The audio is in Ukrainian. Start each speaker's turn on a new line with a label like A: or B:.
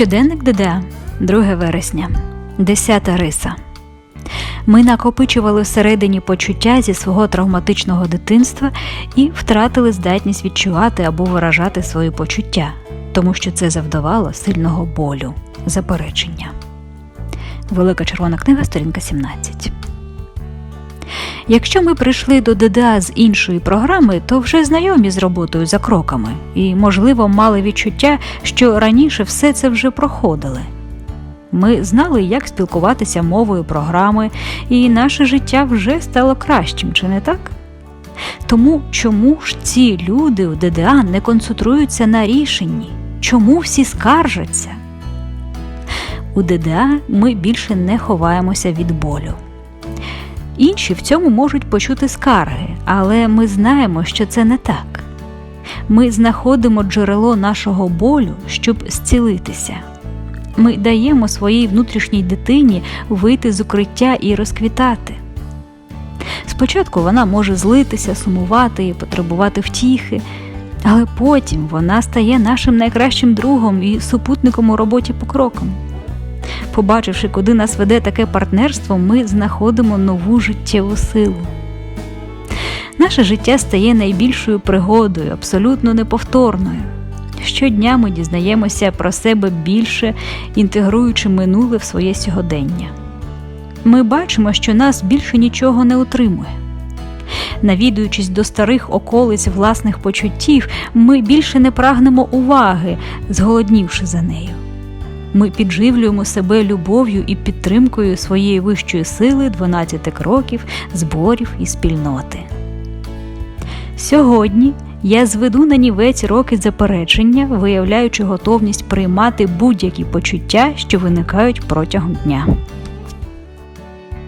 A: Щоденник ДДА, 2 вересня, 10 риса. Ми накопичували всередині почуття зі свого травматичного дитинства і втратили здатність відчувати або виражати свої почуття, тому що це завдавало сильного болю, заперечення. Велика червона книга, сторінка 17. Якщо ми прийшли до ДДА з іншої програми, то вже знайомі з роботою за кроками і, можливо, мали відчуття, що раніше все це вже проходили. Ми знали, як спілкуватися мовою програми, і наше життя вже стало кращим, чи не так? Тому чому ж ці люди у ДДА не концентруються на рішенні? Чому всі скаржаться? У ДДА ми більше не ховаємося від болю. Інші в цьому можуть почути скарги, але ми знаємо, що це не так. Ми знаходимо джерело нашого болю, щоб зцілитися. Ми даємо своїй внутрішній дитині вийти з укриття і розквітати. Спочатку вона може злитися, сумувати і потребувати втіхи, але потім вона стає нашим найкращим другом і супутником у роботі по крокам. Побачивши, куди нас веде таке партнерство, ми знаходимо нову життєву силу. Наше життя стає найбільшою пригодою, абсолютно неповторною. Щодня ми дізнаємося про себе більше, інтегруючи минуле в своє сьогодення. Ми бачимо, що нас більше нічого не утримує. Навідуючись до старих околиць власних почуттів, ми більше не прагнемо уваги, зголоднівши за нею. Ми підживлюємо себе любов'ю і підтримкою своєї вищої сили 12 кроків, зборів і спільноти. Сьогодні я зведу на нівець роки заперечення, виявляючи готовність приймати будь-які почуття, що виникають протягом дня.